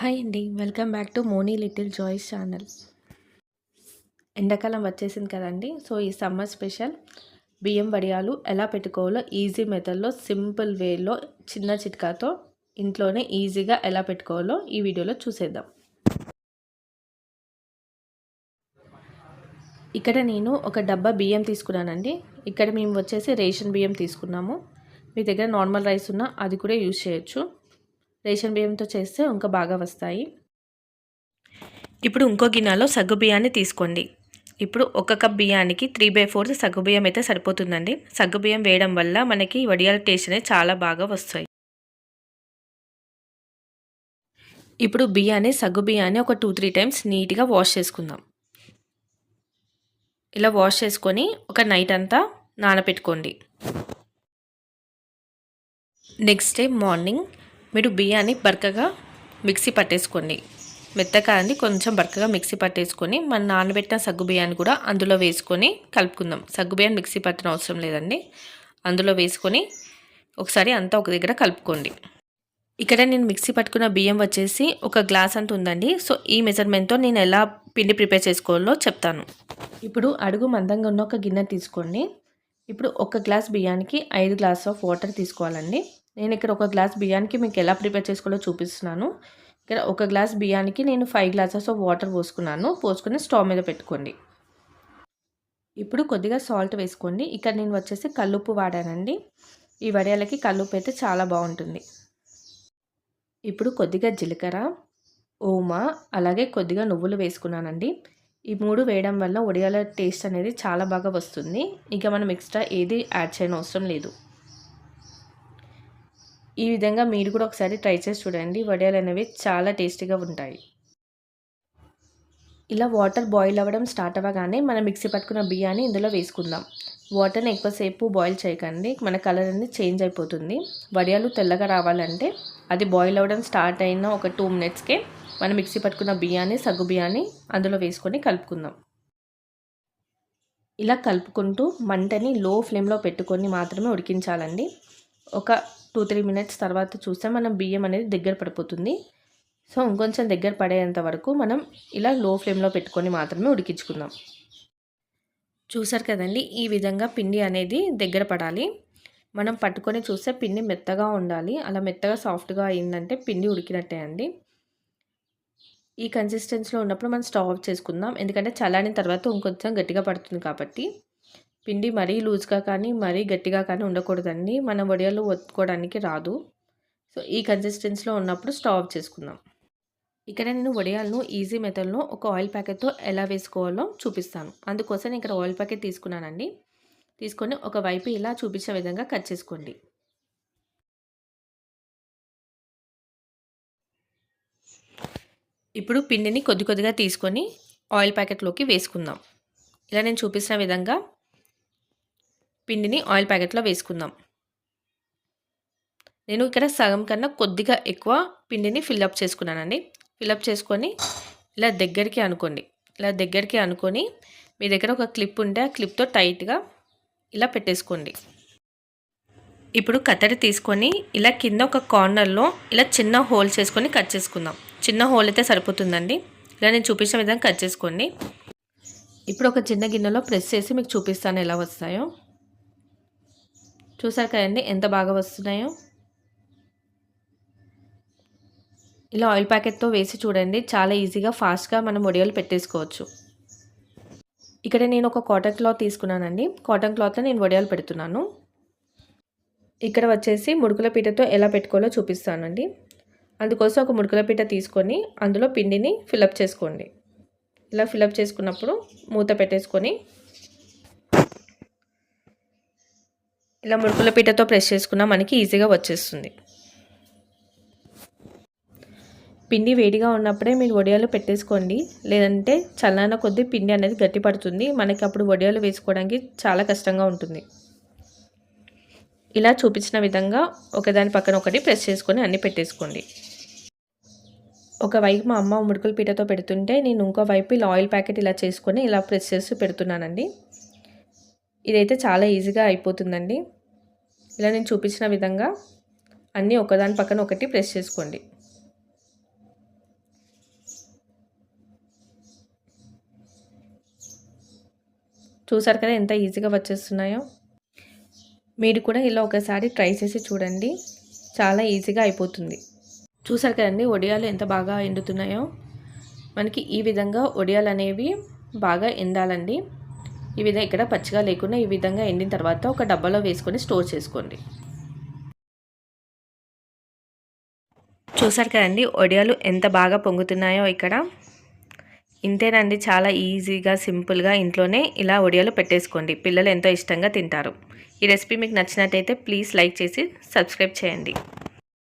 Hi అండి. Welcome back to Moni little joys channel. ఎండాకాలం వచ్చేసింది కదండి. సో ఈ సమ్మర్ స్పెషల్ బియ్యం వడియాలు ఎలా పెట్టుకోవాలో ఈజీ మెథడ్లో సింపుల్ వేలో చిన్న చిట్కాతో ఇంట్లోనే ఈజీగా ఎలా పెట్టుకోవాలో ఈ వీడియోలో చూసేద్దాం. ఇక్కడ నేను ఒక డబ్బా బియ్యం తీసుకున్నానండి. ఇక్కడ మేము వచ్చేసి రేషన్ బియ్యం తీసుకున్నాము. మీ దగ్గర నార్మల్ రైస్ ఉన్నా అది కూడా యూజ్ చేయొచ్చు. రేషన్ బియ్యంతో చేస్తే ఇంకా బాగా వస్తాయి. ఇప్పుడు ఇంకో గిన్నెలో సగ్గు బియ్యాన్ని తీసుకోండి. ఇప్పుడు ఒక కప్ బియ్యానికి త్రీ బై ఫోర్త్ సగ్గు బియ్యం అయితే సరిపోతుందండి. సగ్గు బియ్యం వేయడం వల్ల మనకి వడియాల టేస్ట్ అనేది చాలా బాగా వస్తాయి. ఇప్పుడు బియ్యాన్ని సగ్గు బియ్యాన్ని ఒక టూ త్రీ టైమ్స్ నీట్గా వాష్ చేసుకుందాం. ఇలా వాష్ చేసుకొని ఒక నైట్ అంతా నానబెట్టుకోండి. నెక్స్ట్ డే మార్నింగ్ మీరు బియ్యాన్ని బరకగా మిక్సీ పట్టేసుకోండి. మెత్తగా అండి కొంచెం బరకగా మిక్సీ పట్టేసుకొని మన నానబెట్టిన సగ్గు బియ్యాన్ని కూడా అందులో వేసుకొని కలుపుకుందాం. సగ్గు బియ్యాన్ని మిక్సీ పట్టిన అవసరం లేదండి. అందులో వేసుకొని ఒకసారి అంతా ఒక దగ్గర కలుపుకోండి. ఇక్కడ నేను మిక్సీ పట్టుకున్న బియ్యం వచ్చేసి ఒక గ్లాస్ అంత ఉందండి. సో ఈ మెజర్మెంట్తో నేను ఎలా పిండి ప్రిపేర్ చేసుకోవాలో చెప్తాను. ఇప్పుడు అడుగు మందంగా ఉన్న ఒక గిన్నె తీసుకోండి. ఇప్పుడు ఒక గ్లాస్ బియ్యానికి ఐదు గ్లాస్ ఆఫ్ వాటర్ తీసుకోవాలండి. నేను ఇక్కడ ఒక గ్లాస్ బియ్యానికి మీకు ఎలా ప్రిపేర్ చేసుకోవాలో చూపిస్తున్నాను. ఇక్కడ ఒక గ్లాస్ బియ్యానికి నేను ఫైవ్ గ్లాసెస్ ఆఫ్ వాటర్ పోసుకున్నాను. పోసుకొని స్టవ్ మీద పెట్టుకోండి. ఇప్పుడు కొద్దిగా సాల్ట్ వేసుకోండి. ఇక్కడ నేను వచ్చేసి కల్లుప్పు వాడానండి. ఈ వడియాలకి కల్లుప్పు అయితే చాలా బాగుంటుంది. ఇప్పుడు కొద్దిగా జీలకర్ర ఓమా అలాగే కొద్దిగా నువ్వులు వేసుకున్నానండి. ఈ మూడు వేయడం వల్ల వడియాల టేస్ట్ అనేది చాలా బాగా వస్తుంది. ఇక మనం ఎక్స్ట్రా ఏది యాడ్ చేయనవసరం లేదు. ఈ విధంగా మీరు కూడా ఒకసారి ట్రై చేసి చూడండి. వడియాలు అనేవి చాలా టేస్టీగా ఉంటాయి. ఇలా వాటర్ బాయిల్ అవ్వడం స్టార్ట్ అవ్వగానే మనం మిక్సీ పట్టుకున్న బియ్యాన్ని ఇందులో వేసుకుందాం. వాటర్ని ఎక్కువసేపు బాయిల్ చేయకండి. మన కలర్ అనేది చేంజ్ అయిపోతుంది. వడియాలు తెల్లగా రావాలంటే అది బాయిల్ అవ్వడం స్టార్ట్ అయిన ఒక టూ మినిట్స్కే మనం మిక్సీ పట్టుకున్న బియ్యాన్ని సగ్గు బియ్యాన్ని అందులో వేసుకొని కలుపుకుందాం. ఇలా కలుపుకుంటూ మంటని లో ఫ్లేమ్లో పెట్టుకొని మాత్రమే ఉడికించాలండి. ఒక టూ త్రీ మినిట్స్ తర్వాత చూస్తే మనం బియ్యం అనేది దగ్గర పడిపోతుంది. సో ఇంకొంచెం దగ్గర పడేంత వరకు మనం ఇలా లో ఫ్లేమ్లో పెట్టుకొని మాత్రమే ఉడికించుకుందాం. చూసారు కదండి ఈ విధంగా పిండి అనేది దగ్గర పడాలి. మనం పట్టుకొని చూస్తే పిండి మెత్తగా ఉండాలి. అలా మెత్తగా సాఫ్ట్గా అయిందంటే పిండి ఉడికినట్టే అండి. ఈ కన్సిస్టెన్సీలో ఉన్నప్పుడు మనం స్టవ్ ఆఫ్ చేసుకుందాం. ఎందుకంటే చల్లారిన తర్వాత ఇంకొంచెం గట్టిగా పడుతుంది కాబట్టి. పిండి మరీ లూజ్గా కానీ మరీ గట్టిగా కానీ ఉండకూడదండి. మన వడియాలు ఒత్తుకోవడానికి రాదు. సో ఈ కన్సిస్టెన్సీలో ఉన్నప్పుడు స్టవ్ ఆఫ్ చేసుకుందాం. ఇక్కడ నేను వడియాలను ఈజీ మెథడ్లో ఒక ఆయిల్ ప్యాకెట్తో ఎలా వేసుకోవాలో చూపిస్తాను. అందుకోసం నేను ఇక్కడ ఆయిల్ ప్యాకెట్ తీసుకున్నానండి. తీసుకొని ఒకవైపు ఇలా చూపించే విధంగా కట్ చేసుకోండి. ఇప్పుడు పిండిని కొద్ది కొద్దిగా తీసుకొని ఆయిల్ ప్యాకెట్లోకి వేసుకుందాం. ఇలా నేను చూపిస్తున్న విధంగా పిండిని ఆయిల్ ప్యాకెట్లో వేసుకుందాం. నేను ఇక్కడ సగం కన్నా కొద్దిగా ఎక్కువ పిండిని ఫిల్అప్ చేసుకున్నానండి. ఫిల్అప్ చేసుకొని ఇలా దగ్గరికి అనుకోండి. ఇలా దగ్గరికి అనుకొని మీ దగ్గర ఒక క్లిప్ ఉంటే ఆ క్లిప్తో టైట్గా ఇలా పెట్టేసుకోండి. ఇప్పుడు కత్తెర తీసుకొని ఇలా కింద ఒక కార్నర్లో ఇలా చిన్న హోల్ చేసుకొని కట్ చేసుకుందాం. చిన్న హోల్ అయితే సరిపోతుందండి. ఇలా నేను చూపించిన విధంగా కట్ చేసుకోండి. ఇప్పుడు ఒక చిన్న గిన్నెలో ప్రెస్ చేసి మీకు చూపిస్తాను ఎలా వస్తాయో. చూసారు కదండి ఎంత బాగా వస్తున్నాయో? ఇలా ఆయిల్ ప్యాకెట్తో వేసి చూడండి చాలా ఈజీగా ఫాస్ట్గా మనం వడియాలు పెట్టేసుకోవచ్చు. ఇక్కడ నేను ఒక కాటన్ క్లాత్ తీసుకున్నానండి. కాటన్ క్లాత్లో నేను వడియాలు పెడుతున్నాను. ఇక్కడ వచ్చేసి ముడుకుల పీటతో ఎలా పెట్టుకోవాలో చూపిస్తానండి. అందుకోసం ఒక ముడుకుల పీట తీసుకొని అందులో పిండిని ఫిలప్ చేసుకోండి. ఇలా ఫిలప్ చేసుకున్నప్పుడు మూత పెట్టేసుకొని ఇలా ముడుకుల పీటతో ప్రెస్ చేసుకున్నా మనకి ఈజీగా వచ్చేస్తుంది. పిండి వేడిగా ఉన్నప్పుడే మీరు వడియాలు పెట్టేసుకోండి. లేదంటే చల్లాన కొద్దీ పిండి అనేది గట్టి పడుతుంది మనకి అప్పుడు వడియాలు వేసుకోవడానికి చాలా కష్టంగా ఉంటుంది. ఇలా చూపించిన విధంగా ఒకదాని పక్కన ఒకటి ప్రెస్ చేసుకొని అన్నీ పెట్టేసుకోండి. ఒకవైపు మా అమ్మ ముడుకుల పీటతో పెడుతుంటే నేను ఇంకో వైపు ఇలా ఆయిల్ ప్యాకెట్ ఇలా చేసుకొని ఇలా ప్రెస్ చేసి పెడుతున్నానండి. ఇదైతే చాలా ఈజీగా అయిపోతుందండి. ఇలా నేను చూపించిన విధంగా అన్నీ ఒకదాని పక్కన ఒకటి ప్రెస్ చేసుకోండి. చూసారు కదా ఎంత ఈజీగా వచ్చేస్తున్నాయో? మీరు కూడా ఇలా ఒకసారి ట్రై చేసి చూడండి. చాలా ఈజీగా అయిపోతుంది. చూసారు కదండి ఒడియాలు ఎంత బాగా ఎండుతున్నాయో? మనకి ఈ విధంగా ఒడియాలు అనేవి బాగా ఎండాలండి ఈ విధంగా ఇక్కడ పచ్చిగా లేకుండా ఈ విధంగా ఎండిన తర్వాత ఒక డబ్బాలో వేసుకొని స్టోర్ చేసుకోండి. చూసారు కదండి వడియాలు ఎంత బాగా పొంగుతున్నాయో ఇక్కడ. ఇంతేనండి చాలా ఈజీగా సింపుల్గా ఇంట్లోనే ఇలా వడియాలు పెట్టేసుకోండి. పిల్లలు ఎంతో ఇష్టంగా తింటారు. ఈ రెసిపీ మీకు నచ్చినట్టయితే ప్లీజ్ లైక్ చేసి సబ్స్క్రైబ్ చేయండి.